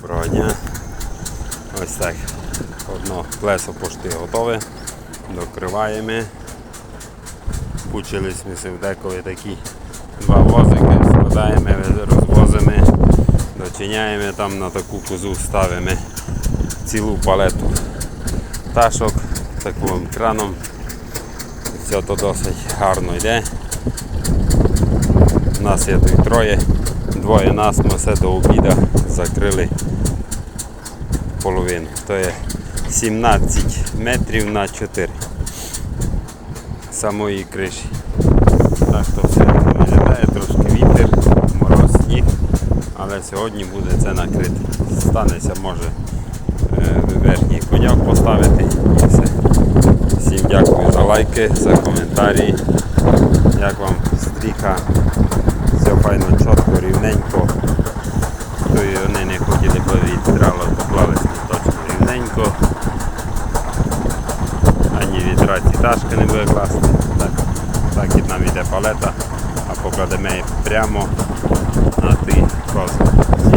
Доброго дня. Ось так. Одно плесо пошти готове. Докриваємо. Пучились ми в деколи такі два возики, складаємо, розвозимо, дочиняємо там на таку козу ставимо цілу палету пташок таким краном. Все то досить гарно йде. У нас є тут троє, двоє нас, ми все до обіду закрили половину. То є 17 метрів на 4 самої криші. Так то все виглядає, трошки вітер, мороз, сніг, але сьогодні буде це накрите. Станеться може верхній коняк поставити і все. Всім дякую за лайки, за коментарі. Як вам стріха, все файно, чітко, рівненько. То і вони не хотіли б відтрало, поклалися точно рівненько. Ані вітраці ташки не буде класти. Так, так і нам іде палета, а покладемо її прямо на ті кози.